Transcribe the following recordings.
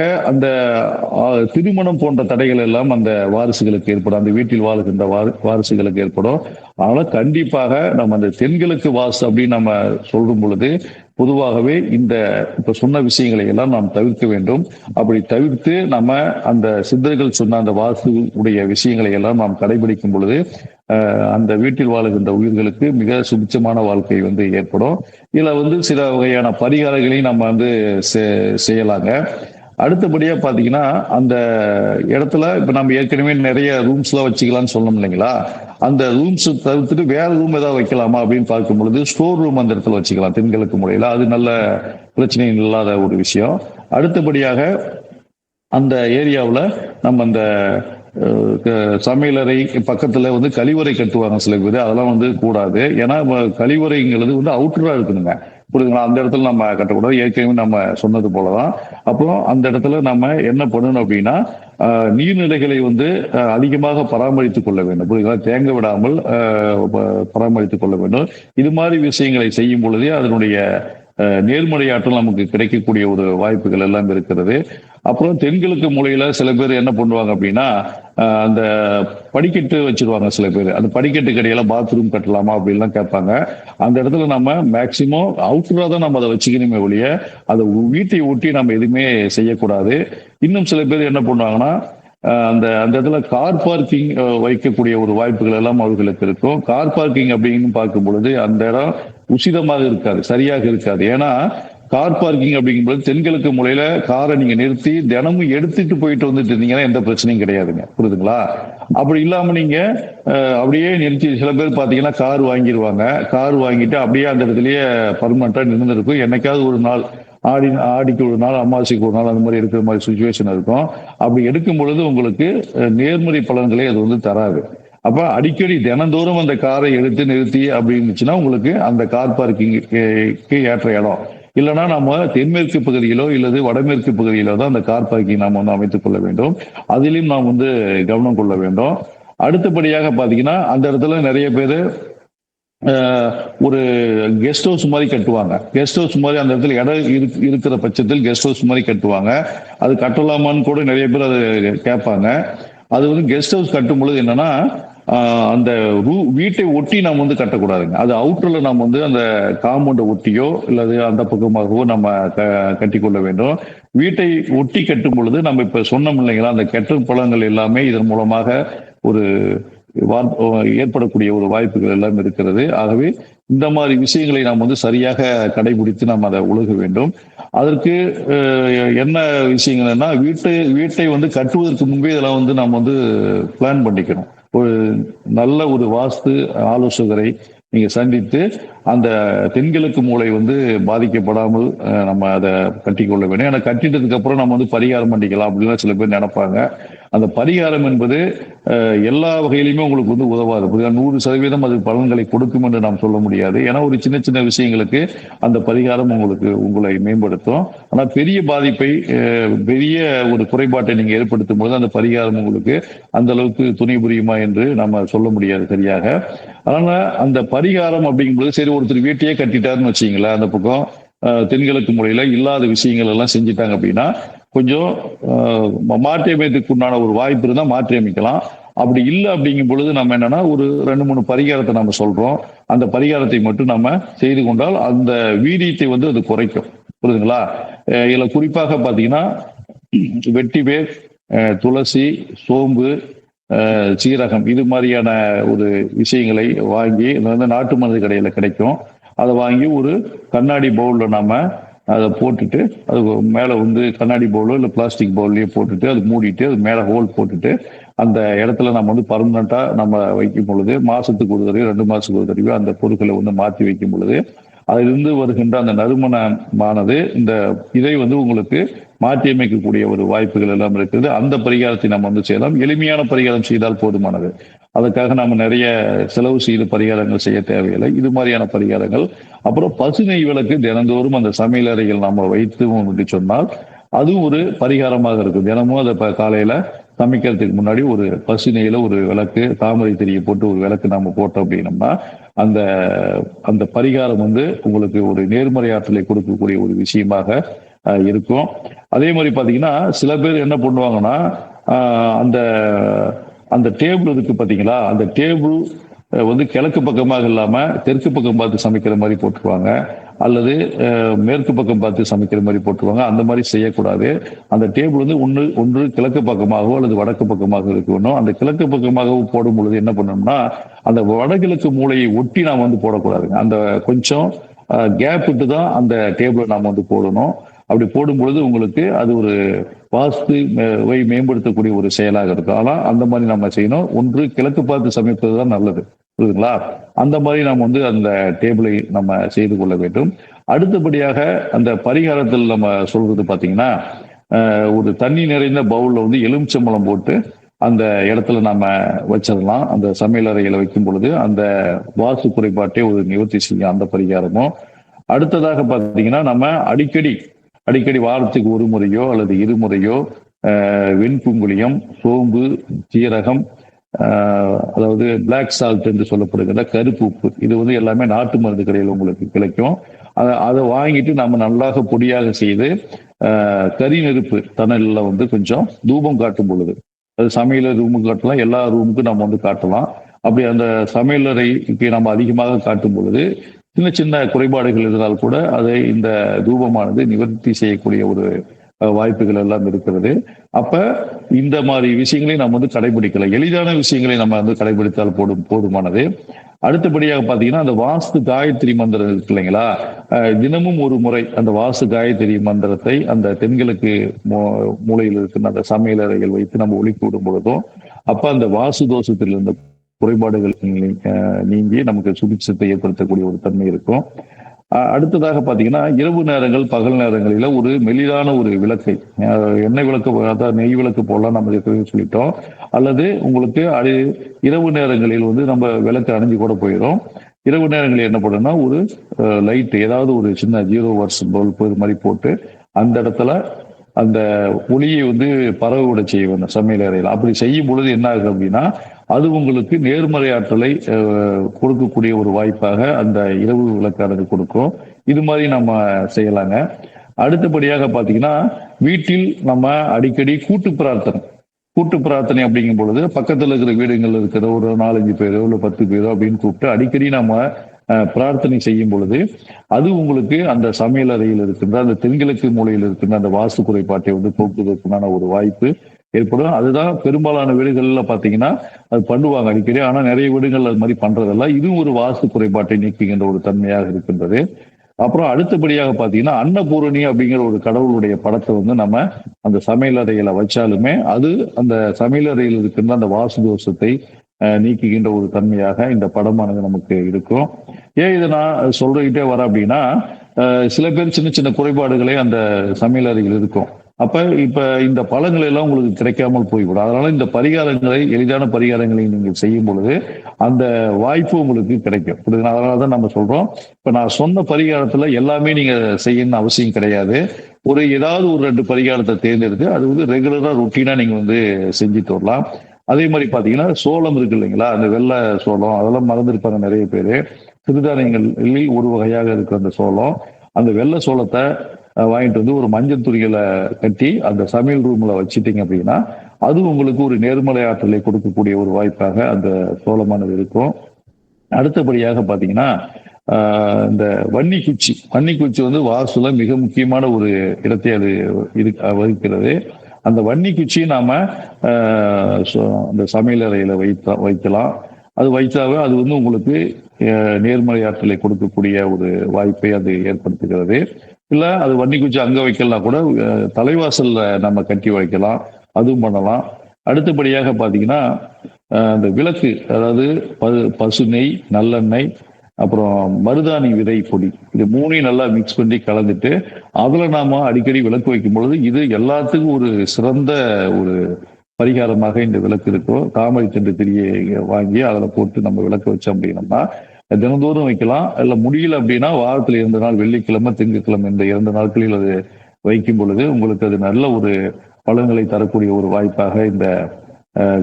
அந்த திருமணம் போன்ற தடைகள் எல்லாம் அந்த வாரிசுகளுக்கு ஏற்படும். அந்த வீட்டில் வாழுகின்ற வாரி- வாரிசுகளுக்கு ஏற்படும். ஆனால் கண்டிப்பாக நம்ம அந்த தென்கிழக்கு வாசு அப்படின்னு நம்ம சொல்லும் பொழுது பொதுவாகவே இந்த இப்ப சொன்ன விஷயங்களை எல்லாம் நாம் தவிர்க்க வேண்டும். அப்படி தவிர்த்து நம்ம அந்த சித்தர்கள் சொன்ன அந்த வாசு உடைய விஷயங்களை எல்லாம் நாம் கடைபிடிக்கும் பொழுது அந்த வீட்டில் வாழுகின்ற உயிர்களுக்கு மிக சுபிச்சமான வாழ்க்கை வந்து ஏற்படும். இதுல வந்து சில வகையான பரிகாரங்களையும் நம்ம வந்து செ- செய்யலாங்க. அடுத்தபடியா பாத்தீங்கன்னா அந்த இடத்துல இப்ப நம்ம ஏற்கனவே நிறைய ரூம்ஸ் எல்லாம் வச்சுக்கலாம்னு சொன்னோம் இல்லைங்களா? அந்த ரூம்ஸ் தவிர்த்துட்டு வேற ரூம் ஏதாவது வைக்கலாமா அப்படின்னு பார்க்கும் பொழுது ஸ்டோர் ரூம் அந்த இடத்துல வச்சுக்கலாம் தென்கிழக்கு முறையில. அது நல்ல பிரச்சனை இல்லாத ஒரு விஷயம். அடுத்தபடியாக அந்த ஏரியாவில் நம்ம அந்த சமையலறை பக்கத்துல வந்து கழிவறை கட்டுவாங்க சில பேர். அதெல்லாம் வந்து கூடாது. ஏன்னா கழிவறைங்கிறது வந்து அவுட்டராக இருக்கணுங்க. புரியுதுங்களா? அந்த இடத்துல நம்ம கட்டக்கூடாது. ஏற்கனவே நம்ம சொன்னது போலதான். அப்புறம் அந்த இடத்துல நம்ம என்ன பண்ணணும் அப்படின்னா நீர்நிலைகளை வந்து அதிகமாக பராமரித்துக் கொள்ள வேண்டும். புரியுதுங்களா? தேங்க விடாமல் பராமரித்துக் கொள்ள வேண்டும். இது மாதிரி விஷயங்களை செய்யும் பொழுதே அதனுடைய நேர்மறையாற்றல் நமக்கு கிடைக்கக்கூடிய ஒரு வாய்ப்புகள் எல்லாம் இருக்கிறது. அப்புறம் தென்கிழக்கு மூலையில சில பேர் என்ன பண்ணுவாங்க அப்படின்னா அந்த படிக்கட்டு வச்சிருவாங்க சில பேர். அந்த படிக்கட்டு கடையில பாத்ரூம் கட்டலாமா அப்படின்லாம் கேட்பாங்க. அந்த இடத்துல நம்ம மேக்சிமம் அவுட்டரா தான் நம்ம அதை வச்சுக்கணுமே ஒழிய அதை வீட்டை ஒட்டி நம்ம எதுவுமே செய்யக்கூடாது. இன்னும் சில பேர் என்ன பண்ணுவாங்கன்னா அந்த அந்த இடத்துல கார் பார்க்கிங் வைக்கக்கூடிய ஒரு வாய்ப்புகள் எல்லாம் அவர்களுக்கு இருக்கும். கார் பார்க்கிங் அப்படின்னு பார்க்கும் பொழுது அந்த இடம் உசிதமாக இருக்காது சரியாக இருக்காது. ஏன்னா கார் பார்க்கிங் அப்படிங்கும்போது தென்கிழக்கு முறையில காரை நீங்க நிறுத்தி தினமும் எடுத்துட்டு போயிட்டு வந்துட்டு இருந்தீங்கன்னா எந்த பிரச்சனையும் கிடையாதுங்க. புரியுதுங்களா? அப்படி இல்லாம நீங்க அப்படியே நிறுத்தி சில பேர் பாத்தீங்கன்னா கார் வாங்கிடுவாங்க கார் வாங்கிட்டு அப்படியே அந்த இடத்துலயே பர்மனண்டா நின்றுருக்கும். என்னைக்காவது ஒரு நாள் ஆடி ஆடிக்கு ஒரு நாள் அமாவாசைக்கு ஒரு நாள் அந்த மாதிரி இருக்கிற மாதிரி சுச்சுவேஷன் இருக்கும். அப்படி எடுக்கும் பொழுது உங்களுக்கு நேர்மறை பலன்களே அது வந்து தராது. அப்ப அடிக்கடி தினந்தோறும் அந்த காரை எடுத்து நிறுத்தி அப்படின்னுச்சுன்னா உங்களுக்கு அந்த கார் பார்க்கிங்க்கு ஏற்ற இடம். இல்லைன்னா நம்ம தென்மேற்கு பகுதியிலோ இல்லது வடமேற்கு பகுதியிலோ தான் அந்த கார் பார்க்கிங் நாம் வந்து அமைத்துக் கொள்ள வேண்டும். அதிலும் நாம் வந்து கவனம் கொள்ள வேண்டும். அடுத்தபடியாக பார்த்தீங்கன்னா அந்த இடத்துல நிறைய பேர் ஒரு கெஸ்ட் ஹவுஸ் மாதிரி கட்டுவாங்க. கெஸ்ட் ஹவுஸ் மாதிரி அந்த இடத்துல இடம் இருக்கிற பட்சத்தில் கெஸ்ட் ஹவுஸ் மாதிரி கட்டுவாங்க. அது கட்டலாமான்னு கூட நிறைய பேர் அது கேட்பாங்க. அது வந்து கெஸ்ட் ஹவுஸ் கட்டும் பொழுது என்னன்னா அந்த ரூ- வீட்டை ஒட்டி நாம் வந்து கட்டக்கூடாதுங்க. அது அவுட்டர்ல நாம் வந்து அந்த காம்பவுண்டை ஒட்டியோ இல்லது அந்த பக்கமாகவோ நம்ம க- கட்டிக்கொள்ள வேண்டும். வீட்டை ஒட்டி கட்டும் பொழுது நம்ம இப்ப சொன்னோம் இல்லைங்களா அந்த கெட்ட பழங்கள் எல்லாமே இதன் மூலமாக ஒரு ஏற்படக்கூடிய ஒரு வாய்ப்புகள் எல்லாம் இருக்கிறது. ஆகவே இந்த மாதிரி விஷயங்களை நாம் வந்து சரியாக கடைபிடித்து நாம் அதை உலக வேண்டும். அதற்கு என்ன விஷயங்கள்னா வீட்டு வீட்டை வந்து கட்டுவதற்கு முன்பே இதெல்லாம் வந்து நாம் வந்து பிளான் பண்ணிக்கணும். ஒரு நல்ல ஒரு வாஸ்து ஆலோசகரை நீங்க சந்தித்து அந்த தென்கிழக்கு மூளை வந்து பாதிக்கப்படாமல் நம்ம அதை கட்டி கொள்ள வேண்டும். ஏன்னா கட்டிட்டதுக்கு அப்புறம் நம்ம வந்து பரிகாரம் பண்ணிக்கலாம் அப்படின்னு சில பேர் நினைப்பாங்க. அந்த பரிகாரம் என்பது எல்லா வகையிலுமே உங்களுக்கு வந்து உதவாது. நூறு சதவீதம் அது பலன்களை கொடுக்கும் என்று நாம் சொல்ல முடியாது. ஏன்னா ஒரு சின்ன சின்ன விஷயங்களுக்கு அந்த பரிகாரம் உங்களுக்கு உங்களை மேம்படுத்தும். ஆனால் பெரிய பாதிப்பை பெரிய ஒரு குறைபாட்டை நீங்கள் ஏற்படுத்தும் போது அந்த பரிகாரம் உங்களுக்கு அந்த அளவுக்கு துணை புரியுமா என்று நம்ம சொல்ல முடியாது சரியாக. அதனால அந்த பரிகாரம் அப்படிங்கும்போது சரி ஒருத்தர் வீட்டையே கட்டிட்டாருன்னு வச்சீங்களேன் அந்த பக்கம் தென்கிழக்கு முறையில இல்லாத விஷயங்கள் எல்லாம் செஞ்சுட்டாங்க அப்படின்னா கொஞ்சம் மாற்றியமைத்துக்கு உண்டான ஒரு வாய்ப்பு இருந்தால் மாற்றி அமைக்கலாம் அப்படி இல்லை அப்படிங்கும் பொழுது நம்ம என்னன்னா ஒரு ரெண்டு மூணு பரிகாரத்தை நம்ம சொல்றோம். அந்த பரிகாரத்தை மட்டும் நம்ம செய்து கொண்டால் அந்த வீரியத்தை வந்து அது குறைக்கும். புரியுதுங்களா? இதில் குறிப்பாக பார்த்தீங்கன்னா வெட்டிவேர் துளசி சோம்பு சீரகம் இது மாதிரியான ஒரு விஷயங்களை வாங்கி இது வந்து நாட்டு மருந்து கடையில் கிடைக்கும். அதை வாங்கி ஒரு கண்ணாடி பவுலில் நாம் அதை போட்டுட்டு அது மேலே வந்து கண்ணாடி பவுலோ இல்லை பிளாஸ்டிக் பவுல்லையோ போட்டுட்டு அது மூடிட்டு அது மேலே ஹோல் போட்டுட்டு அந்த இடத்துல நம்ம வந்து பர்மனண்ட்டாக நம்ம வைக்கும் பொழுது மாதத்துக்கு ஒரு தடவை ரெண்டு மாதத்துக்கு ஒரு தடவை அந்த பொருட்களை வந்து மாற்றி வைக்கும் பொழுது அதிலிருந்து வருகின்ற அந்த நறுமணமானது இந்த இதை வந்து உங்களுக்கு மாற்றியமைக்கக்கூடிய ஒரு வாய்ப்புகள் எல்லாம் இருக்குது. அந்த பரிகாரத்தை நம்ம வந்து செய்யலாம். எளிமையான பரிகாரம் செய்தால் போதுமானது. அதுக்காக நம்ம நிறைய செலவு செய்து பரிகாரங்கள் செய்ய தேவையில்லை. இது மாதிரியான பரிகாரங்கள். அப்புறம் பசுனை விளக்கு தினந்தோறும் அந்த சமையல் அறைகள் நாம வைத்து என்று சொன்னால் அது ஒரு பரிகாரமாக இருக்கும். தினமும் அதை காலையில சமைக்கிறதுக்கு முன்னாடி ஒரு பசுனையில ஒரு விளக்கு தாமரை திரியை போட்டு ஒரு விளக்கு நாம போட்டோம் அப்படின்னம்னா அந்த அந்த பரிகாரம் வந்து உங்களுக்கு ஒரு நேர்மறை ஆற்றலை கொடுக்கக்கூடிய ஒரு விஷயமாக இருக்கும். அதே மாதிரி பார்த்தீங்கன்னா சில பேர் என்ன பண்ணுவாங்கன்னா அந்த அந்த டேபிள் இருக்கு பார்த்தீங்களா அந்த டேபிள் வந்து கிழக்கு பக்கமாக இல்லாமல் தெற்கு பக்கம் பார்த்து சமைக்கிற மாதிரி போட்டுருவாங்க. அல்லது மேற்கு பக்கம் பார்த்து சமைக்கிற மாதிரி போட்டுருவாங்க. அந்த மாதிரி செய்யக்கூடாது. அந்த டேபிள் வந்து ஒன்று ஒன்று கிழக்கு பக்கமாகவோ அல்லது வடக்கு பக்கமாக இருக்கணும். அந்த கிழக்கு பக்கமாகவும் போடும் பொழுது என்ன பண்ணணும்னா அந்த வடகிழக்கு மூலையை ஒட்டி நாம் வந்து போடக்கூடாதுங்க. அந்த கொஞ்சம் கேப் விட்டு தான் அந்த டேபிளை நாம் வந்து போடணும். அப்படி போடும் பொழுது உங்களுக்கு அது ஒரு வாஸ்து மேம்படுத்தக்கூடிய ஒரு செயலாக இருக்கும். ஆனால் அந்த மாதிரி நம்ம செய்யணும். ஒன்று கிழக்கு பார்த்து சமைப்பது தான் நல்லது. புரியுதுங்களா? அந்த மாதிரி நாம் வந்து அந்த டேபிளை நம்ம செய்து கொள்ள வேண்டும். அடுத்தபடியாக அந்த பரிகாரத்தில் நம்ம சொல்றது பார்த்தீங்கன்னா ஒரு தண்ணி நிறைந்த பவுலில் வந்து எலுமிச்சம்பழம் போட்டு அந்த இடத்துல நம்ம வச்சிடலாம். அந்த சமையல் அறையில் வைக்கும் பொழுது அந்த வாஸ்து குறைபாட்டை ஒரு நிவர்த்தி செய்யும் அந்த பரிகாரமும். அடுத்ததாக பார்த்தீங்கன்னா நம்ம அடிக்கடி அடிக்கடி வாரத்துக்கு ஒரு முறையோ அல்லது இருமுறையோ அஹ், வெண்புங்குளியம் சோம்பு ஜீரகம் அதாவது பிளாக் சால்ட் என்று சொல்லப்படுகிற கருப்பு உப்பு. இது வந்து எல்லாமே நாட்டு மருந்து கடையில் உங்களுக்கு கிடைக்கும். அதை அதை வாங்கிட்டு நம்ம நல்லாக பொடியாக செய்து கறி கரி நெருப்பு தணலில் வந்து கொஞ்சம் தூபம் காட்டும் பொழுது. அது சமையல் ரூமுக்கு காட்டலாம் எல்லா ரூமுக்கும் நம்ம வந்து காட்டலாம். அப்படி அந்த சமையலறைக்கு நம்ம அதிகமாக காட்டும் பொழுது சின்ன சின்ன குறைபாடுகள் இருந்தால் கூட அதை இந்த தூபமானது நிவர்த்தி செய்யக்கூடிய ஒரு வாய்ப்புகள் எல்லாம் இருக்கிறது. அப்ப இந்த மாதிரி விஷயங்களை நம்ம வந்து கடைபிடிக்கல. எளிதான விஷயங்களை நம்ம வந்து கடைபிடித்தால் போடும் போதுமானது. அடுத்தபடியாக பாத்தீங்கன்னா அந்த வாஸ்து காயத்ரி மந்திரம் இருக்கு இல்லைங்களா? தினமும் ஒரு முறை அந்த வாஸ்து காயத்ரி மந்திரத்தை அந்த தென்கிழக்கு மூ- மூலையில் இருக்கிற அந்த சமையலறைகள் வைத்து நம்ம ஒழிப்பு விடும் பொழுதும் அப்ப அந்த வாசு தோஷத்தில் இருந்த குறைபாடுகள் நீங்கி நமக்கு சுபிட்சத்தை ஏற்படுத்தக்கூடிய ஒரு தன்மை இருக்கும். அடுத்ததாக பாத்தீங்கன்னா இரவு நேரங்கள் பகல் நேரங்களில் ஒரு மெலிதான ஒரு விளக்கை எண்ணெய் விளக்கு அதாவது நெய் விளக்கு போடலாம் நம்ம ஏற்கனவே சொல்லிட்டோம். அல்லது உங்களுக்கு அது இரவு நேரங்களில் வந்து நம்ம விளக்கு அணிஞ்சு கூட போயிடும் இரவு நேரங்களில் என்ன பண்ணணும்னா ஒரு லைட் ஏதாவது ஒரு சின்ன ஜீரோ வர்ஸ் பல்ப் இது மாதிரி போட்டு அந்த இடத்துல அந்த ஒளியை வந்து பரவ விட செய்ய வேண்டும் சமையல் அறையில். அப்படி செய்யும் பொழுது என்ன ஆகுது அப்படின்னா அது உங்களுக்கு நேர்மறை ஆற்றலை கொடுக்கக்கூடிய ஒரு வாய்ப்பாக அந்த இரவு விளக்கானது கொடுக்கும். இது மாதிரி நம்ம செய்யலாங்க. அடுத்தபடியாக பார்த்தீங்கன்னா வீட்டில் நம்ம அடிக்கடி கூட்டு பிரார்த்தனை. கூட்டு பிரார்த்தனை அப்படிங்கும் பொழுது பக்கத்தில் இருக்கிற வீடுகள் இருக்கிற ஒரு நாலஞ்சு பேரோ இல்லை பத்து பேரோ அப்படின்னு கூப்பிட்டு அடிக்கடி நம்ம பிரார்த்தனை செய்யும் பொழுது அது உங்களுக்கு அந்த சமையல் அறையில் இருக்கின்ற அந்த தென்கிழக்கு மூலையில் இருக்கின்ற அந்த வாசு குறைபாட்டை வந்து போக்குவதற்குண்டான ஒரு வாய்ப்பு ஏற்படும். அதுதான் பெரும்பாலான வீடுகள்ல பாத்தீங்கன்னா அது பண்ணுவாங்க அடிக்கடி. ஆனா நிறைய வீடுகள் அது மாதிரி பண்றதல்ல. இதுவும் ஒரு வாசு குறைபாட்டை நீக்குகின்ற ஒரு தன்மையாக இருக்கின்றது. அப்புறம் அடுத்தபடியாக பாத்தீங்கன்னா அன்னபூரணி அப்படிங்கிற ஒரு கடவுளுடைய படத்தை வந்து நம்ம அந்த சமையலறையில வச்சாலுமே அது அந்த சமையலறையில் இருக்கின்ற அந்த வாசு தோஷத்தை நீக்குகின்ற ஒரு தன்மையாக இந்த படமானது நமக்கு இருக்கும். ஏன் இதை நான் சொல்றகிட்டே வரேன் அப்படின்னா சில பேர் சின்ன சின்ன குறைபாடுகளே அந்த சமையல் அறையில் இருக்கும். அப்ப இப்ப இந்த பழங்கள் எல்லாம் உங்களுக்கு கிடைக்காமல் போய்விடும். அதனால இந்த பரிகாரங்களை எளிதான பரிகாரங்களை நீங்கள் செய்யும் பொழுது அந்த வாய்ப்பு உங்களுக்கு கிடைக்கும். புரியுதுங்களா? அதனாலதான் நம்ம சொல்றோம். இப்ப நான் சொன்ன பரிகாரத்துல எல்லாமே நீங்க செய்யணும்னு அவசியம் கிடையாது. ஒரு ஏதாவது ஒரு ரெண்டு பரிகாரத்தை தேர்ந்தெடுத்து அது வந்து ரெகுலரா ரொட்டீனா நீங்க வந்து செஞ்சுட்டு வரலாம். அதே மாதிரி பாத்தீங்கன்னா சோளம் இருக்கு இல்லைங்களா? அந்த வெள்ளை சோளம் அதெல்லாம் மறந்துருப்பாங்க நிறைய பேரு. சிறுதானியங்களில் ஒரு வகையாக இருக்கிற அந்த சோளம். அந்த வெள்ளை சோளத்தை வாங்கிட்டு வந்து ஒரு மஞ்சள் துணிகளை கட்டி அந்த சமையல் ரூம்ல வச்சிட்டீங்க அப்படின்னா அது உங்களுக்கு ஒரு நேர்மலை ஆற்றலை கொடுக்கக்கூடிய ஒரு வாய்ப்பாக அந்த சோளமானது இருக்கும். அடுத்தபடியாக பார்த்தீங்கன்னா இந்த வன்னி குச்சி வன்னி குச்சி வந்து வாசுல மிக முக்கியமான ஒரு இடத்தை அது இது வகிக்கிறது. அந்த வன்னி குச்சி நாம அந்த சமையல் அறையில வைத்த வைக்கலாம். அது வைத்தாவே அது வந்து உங்களுக்கு நேர்மறை ஆற்றலை கொடுக்கக்கூடிய ஒரு வாய்ப்பை அது ஏற்படுத்துகிறது. இல்லை அது வன்னி குச்சி அங்க வைக்கலாம் கூட தலைவாசலில் நம்ம கட்டி வைக்கலாம் அதுவும் பண்ணலாம். அடுத்தபடியாக பார்த்தீங்கன்னா இந்த அந்த விளக்கு அதாவது பசு நெய் நல்லெண்ணெய் அப்புறம் மருதாணி விதை பொடி இது மூணையும் நல்லா மிக்ஸ் பண்ணி கலந்துட்டு அதில் நாம அடிக்கடி விளக்கு வைக்கும் பொழுது இது எல்லாத்துக்கும் ஒரு சிறந்த ஒரு பரிகாரமாக இந்த விளக்கு இருக்கோ தாமரை தண்டு திரியை வாங்கி அதில் போட்டு நம்ம விளக்கு வச்சோம் அப்படின்னம்னா தினந்தோறும் வைக்கலாம். இல்ல முடியல அப்படின்னா வாரத்துல இரண்டு நாள் வெள்ளிக்கிழமை திங்கட்கிழமை இந்த இரண்டு நாட்களில் அது வைக்கும் பொழுது உங்களுக்கு அது நல்ல ஒரு பலன்களை தரக்கூடிய ஒரு வாய்ப்பாக இந்த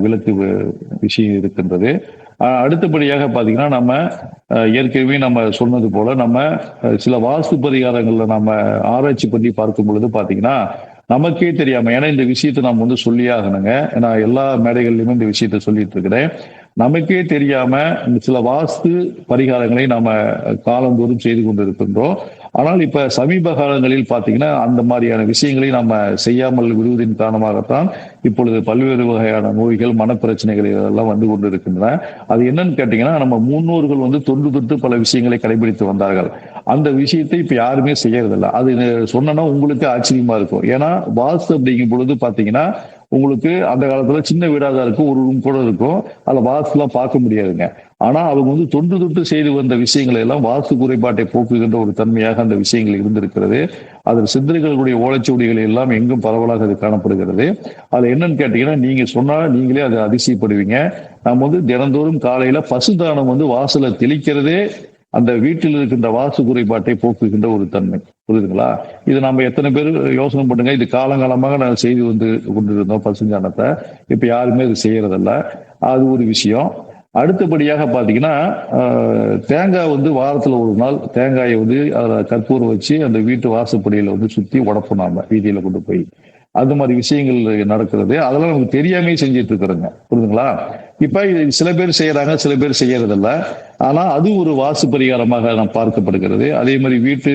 விளக்கு விஷயம் இருக்கின்றது. அடுத்தபடியாக பாத்தீங்கன்னா நம்ம அஹ் ஏற்கனவே நம்ம சொன்னது போல நம்ம சில வாஸ்து பரிகாரங்களில் நம்ம ஆராய்ச்சி பண்ணி பார்க்கும் பொழுது பார்த்தீங்கன்னா நமக்கே தெரியாம ஏன்னா இந்த விஷயத்தை நாம் வந்து சொல்லியே ஆகணுங்க. நான் எல்லா மேடைகள்லயுமே இந்த விஷயத்த சொல்லிட்டு இருக்கிறேன். நமக்கே தெரியாம இந்த சில வாஸ்து பரிகாரங்களை நாம காலந்தோறும் செய்து கொண்டிருக்கின்றோம். ஆனால் இப்ப சமீப காலங்களில் பாத்தீங்கன்னா அந்த மாதிரியான விஷயங்களை நம்ம செய்யாமல் விடுவதின் காரணமாகத்தான் இப்பொழுது பல்வேறு வகையான நோய்கள் மனப்பிரச்சனைகள் இதெல்லாம் வந்து கொண்டிருக்கின்றன. அது என்னன்னு கேட்டீங்கன்னா நம்ம முன்னோர்கள் வந்து தொன்று தொட்டு பல விஷயங்களை கடைபிடித்து வந்தார்கள். அந்த விஷயத்தை இப்ப யாருமே செய்யறதில்ல. அது சொன்னா உங்களுக்கு ஆச்சரியமா இருக்கும். ஏன்னா வாஸ்து அப்படிங்கும் பொழுது பாத்தீங்கன்னா உங்களுக்கு அந்த காலத்துல சின்ன வீடாக தான் இருக்கும் ஒரு ரூம் கூட இருக்கும். அதுல வாஸ்துலாம் பார்க்க முடியாதுங்க. ஆனா அவங்க வந்து தொன்று தொட்டு செய்து வந்த விஷயங்களை எல்லாம் வாஸ்து குறைபாட்டை போக்குகின்ற ஒரு தன்மையாக அந்த விஷயங்கள் இருந்திருக்கிறது. அதில் சிந்தனைகளுடைய ஓலைச்சுவடிகள் எல்லாம் எங்கும் பரவலாக அது காணப்படுகிறது. அதுல என்னன்னு கேட்டீங்கன்னா நீங்க சொன்னா நீங்களே அதை அதிசயப்படுவீங்க. நம்ம வந்து தினந்தோறும் காலையில பசுதானம் வந்து வாசல தெளிக்கிறதே அந்த வீட்டில் இருக்கின்ற வாசு குறைபாட்டை போக்குகின்ற ஒரு தன்மை. புரியுதுங்களா? இது நம்ம எத்தனை பேர் யோசனை பண்ணுங்க. இது காலங்காலமாக நான் செய்து வந்து கொண்டிருந்தோம் பசுஞ்சானத்தை. இப்ப யாருமே இது செய்யறதில்ல. அது ஒரு விஷயம். அடுத்தபடியாக பார்த்தீங்கன்னா தேங்காய் வந்து வாரத்தில் ஒரு நாள் தேங்காயை வந்து அதில் கற்பூரம் வச்சு அந்த வீட்டு வாசப்படியில் வந்து சுற்றி உடப்போம் நாம வீதியில் கொண்டு போய். அந்த மாதிரி விஷயங்கள் நடக்கிறது. அதெல்லாம் நமக்கு தெரியாமே செஞ்சிட்டு இருக்கிறோங்க. புரியுதுங்களா இப்போ இது சில பேர் செய்யறாங்க சில பேர் செய்யறதில்ல. ஆனால் அது ஒரு வாசு பரிகாரமாக நாம் பார்க்கப்படுகிறது. அதே மாதிரி வீட்டு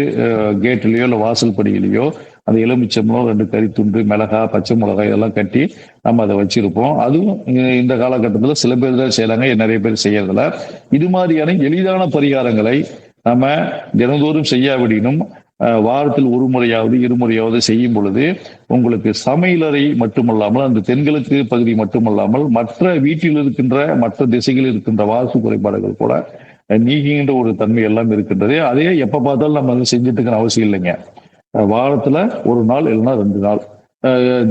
கேட்லயோ இல்லை வாசல் படியிலையோ அந்த எலுமிச்சம்பழம் ரெண்டு கறித்துண்டு மிளகா பச்சை மிளகாய் இதெல்லாம் கட்டி நம்ம அதை வச்சிருப்போம். அதுவும் இந்த- காலகட்டத்தில் சில பேர் தான் செய்யறாங்க. நிறைய பேர் செய்யறதில்ல. இது மாதிரியான எளிதான பரிகாரங்களை நம்ம தினந்தோறும் செய்யாவிடினும் வாரத்தில் ஒரு முறையாவது இருமுறையாவது செய்யும் பொழுது உங்களுக்கு சமையலறை மட்டுமல்லாமல் அந்த தென்கிழக்கு பகுதி மட்டுமல்லாமல் மற்ற வீட்டில் இருக்கின்ற மற்ற திசைகளில் இருக்கின்ற வாசு குறைபாடுகள் கூட நீங்கின்ற ஒரு தன்மை எல்லாம் இருக்கின்றது. அதே எப்ப பார்த்தாலும் நம்ம வந்து செஞ்சுட்டு அவசியம் இல்லைங்க. வாரத்துல ஒரு நாள் இல்லைன்னா ரெண்டு நாள்.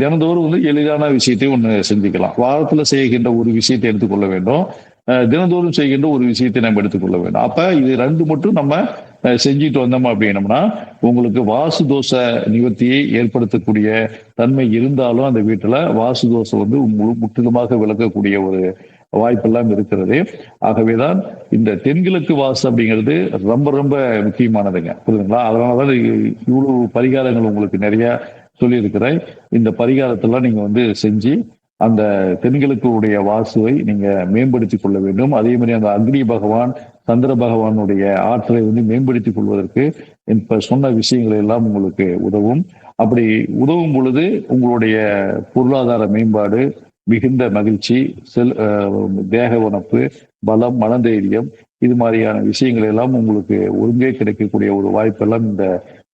தினந்தோறும் வந்து எளிதான விஷயத்தை ஒன்று செஞ்சுக்கலாம் வாரத்துல செய்கின்ற ஒரு விஷயத்தை எடுத்துக்கொள்ள வேண்டும். தினந்தோறும் செய்கின்ற ஒரு விஷயத்தை நம்ம எடுத்துக்கொள்ள வேண்டும். அப்ப இது ரெண்டு மட்டும் நம்ம செஞ்சுட்டு வந்தோம் அப்படின்னம்னா உங்களுக்கு வாசு தோஷ நிவர்த்தியை ஏற்படுத்தக்கூடிய தன்மை இருந்தாலும் அந்த வீட்டுல வாசு தோசை வந்து முழு முற்றிலுமாக விளக்கக்கூடிய ஒரு வாய்ப்பெல்லாம் இருக்கிறது. ஆகவேதான் இந்த தென்கிழக்கு வாசு அப்படிங்கிறது ரொம்ப ரொம்ப முக்கியமானதுங்க. புரியுதுங்களா? அதனாலதான் இவ்வளவு பரிகாரங்கள் உங்களுக்கு நிறைய சொல்லியிருக்கிறேன். இந்த பரிகாரத்தெல்லாம் நீங்க வந்து செஞ்சு அந்த தென்கிழக்குடைய வாசுவை நீங்க மேம்படுத்திக் கொள்ள வேண்டும். அதே மாதிரி அந்த அக்னி பகவான் சந்திர பகவானுடைய ஆற்றலை வந்து மேம்படுத்திக் கொள்வதற்கு இப்ப சொன்ன விஷயங்கள் எல்லாம் உங்களுக்கு உதவும். அப்படி உதவும் பொழுது உங்களுடைய பொருளாதார மேம்பாடு மிகுந்த மகிழ்ச்சி செல் தேக உணப்பு பலம் மனதைரியம் இது மாதிரியான விஷயங்கள் எல்லாம் உங்களுக்கு ஒருங்கே கிடைக்கக்கூடிய ஒரு வாய்ப்பெல்லாம் இந்த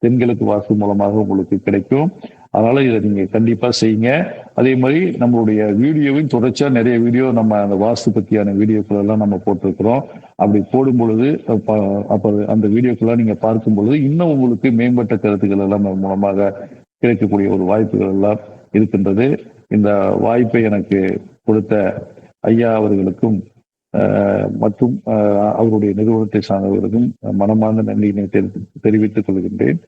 தென்கிழக்கு வாசு மூலமாக உங்களுக்கு கிடைக்கும். அதனால இதை நீங்க கண்டிப்பா செய்யுங்க. அதே மாதிரி நம்மளுடைய வீடியோவின் தொடர்ச்சியா நிறைய வீடியோ நம்ம அந்த வாஸ்து பத்தியான வீடியோக்கள் எல்லாம் நம்ம போட்டிருக்கிறோம். அப்படி போடும் பொழுது அப்ப அந்த வீடியோக்கெல்லாம் நீங்க பார்க்கும் பொழுது இன்னும் உங்களுக்கு மேம்பட்ட கருத்துக்கள் எல்லாம் மூலமாக கிடைக்கக்கூடிய ஒரு வாய்ப்புகள் எல்லாம் இருக்கின்றது. இந்த வாய்ப்பை எனக்கு கொடுத்த ஐயா அவர்களுக்கும் அஹ், மற்றும் அஹ், அவருடைய நிறுவனத்தை சார்ந்தவர்களுக்கும் மனமார்ந்த நன்றியினை தெரி- தெரிவித்துக் கொள்கின்றேன்.